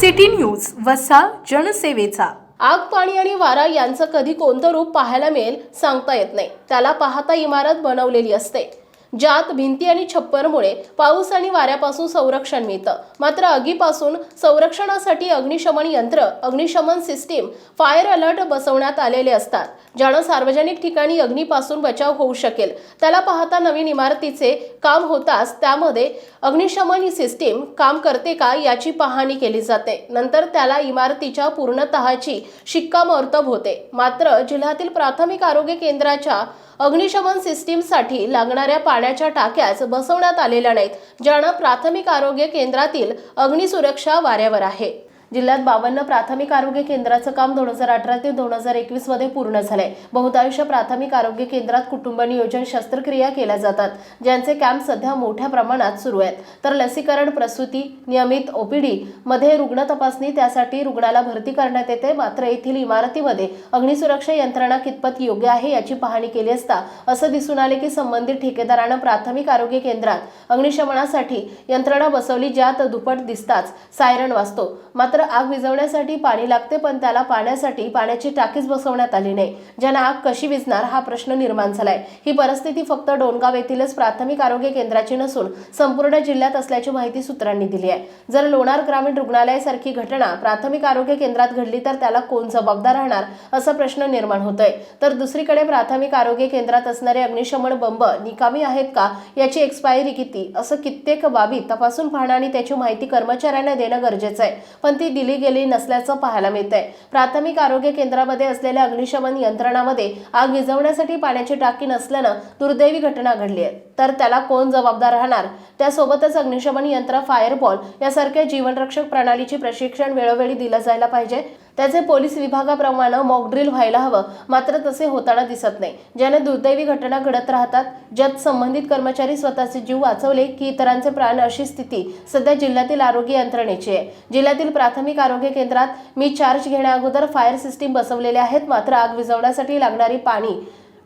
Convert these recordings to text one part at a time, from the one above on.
City news वसा जनसेवेचा. आग पाणी आणि वारा यांचं कधी कोणतं रूप पाहायला मिळेल सांगता येत नाही. त्याला पाहता इमारत बनवलेली असते. ज्यात भिंती आणि छप्परमुळे पाऊस आणि वाऱ्यापासून संरक्षण मिळतं. मात्र आगीपासून संरक्षणासाठी अग्निशमन यंत्र अग्निशमन सिस्टीम फायर अलर्ट बसवण्यात आलेले असतात. ज्यानं सार्वजनिक ठिकाणी अग्नीपासून बचाव होऊ शकेल. त्याला पाहता नवीन इमारतीचे काम होताच त्यामध्ये अग्निशमन ही सिस्टीम काम करते का याची पाहणी केली जाते. नंतर त्याला इमारतीच्या पूर्णतःची शिक्कामोर्तब होते. मात्र जिल्ह्यातील प्राथमिक आरोग्य केंद्राच्या अग्निशमन सिस्टीमसाठी लागणाऱ्या पाण्याच्या टाक्याच बसवण्यात आलेल्या नाहीत ज्यानं प्राथमिक आरोग्य केंद्रातील अग्निसुरक्षा वाऱ्यावर आहे. जिल्ह्यात बावन्न प्राथमिक आरोग्य केंद्राचं काम दोन हजार अठरा ते दोन हजार एकवीसमध्ये पूर्ण झालंय. बहुतांश प्राथमिक आरोग्य केंद्रात कुटुंब नियोजन शस्त्रक्रिया केल्या जातात ज्यांचे कॅम्प सध्या मोठ्या प्रमाणात सुरू आहेत. तर लसीकरण प्रसूती नियमित ओपीडी मध्ये रुग्ण तपासणी त्यासाठी रुग्णाला भरती करण्यात येते. मात्र येथील इमारतीमध्ये अग्निसुरक्षा यंत्रणा कितपत योग्य आहे याची पाहणी केली असता असं दिसून आले की संबंधित ठेकेदारानं प्राथमिक आरोग्य केंद्रात अग्निशमनासाठी यंत्रणा बसवली ज्यात दुपट दिसताच सायरन वाजतो. मात्र तर आग विझवण्यासाठी पाणी लागते पण त्याला पाण्यासाठी पाण्याची टाकीच बसवण्यात आली नाही. ज्यांना आग कशी विझणार हा प्रश्न निर्माण झालाय. ही परिस्थिती फक्त डोणगाव येथीलच प्राथमिक आरोग्य केंद्राची नसून संपूर्ण जिल्ह्यात असल्याची माहिती सूत्रांनी दिली आहे. जर लोणार ग्रामीण रुग्णालयासारखी घटना प्राथमिक आरोग्य केंद्रात घडली तर त्याला कोण जबाबदार राहणार असा प्रश्न निर्माण होतोय. तर दुसरीकडे प्राथमिक आरोग्य केंद्रात असणारे अग्निशमन बंब निकामी आहेत का याची एक्सपायरी किती असं कित्येक बाबी तपासून पाहणं आणि त्याची माहिती कर्मचाऱ्यांना देणं गरजेचं आहे. पण ती दिली गेली नसल्याचं पाहायला मिळतंय. प्राथमिक आरोग्य केंद्रामध्ये असलेल्या अग्निशमन यंत्रणामध्ये आग विझवण्यासाठी पाण्याची टाकी नसल्यानं दुर्दैवी घटना घडली आहे. तर त्याला कोण जबाबदार राहणार? त्यासोबतच अग्निशमन यंत्र फायरबॉल यासारख्या जीवनरक्षक प्रणालीचे प्रशिक्षण वेळोवेळी दिलं जायला पाहिजे. त्याचे पोलीस विभागाप्रमाणे मॉकड्रिल व्हायला हवं. मात्र तसे होताना दिसत नाही. ज्याने दुर्दैवी घटना घडत राहतात ज्यात संबंधित कर्मचारी स्वतःचे जीव वाचवले की इतरांचे प्राण अशी स्थिती सध्या जिल्ह्यातील आरोग्य यंत्रणेची आहे. जिल्ह्यातील प्राथमिक आरोग्य केंद्रात मी चार्ज घेण्याअगोदर फायर सिस्टीम बसवलेले आहेत. मात्र आग विझवण्यासाठी लागणारी पाणी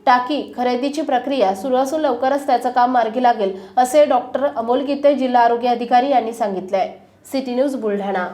टाकी खरेदीची प्रक्रिया सुरू असून लवकरच त्याचं काम मार्गी लागेल असे डॉक्टर अमोल गीते जिल्हा आरोग्य अधिकारी यांनी सांगितले आहे सिटी न्यूज बुलढाणा.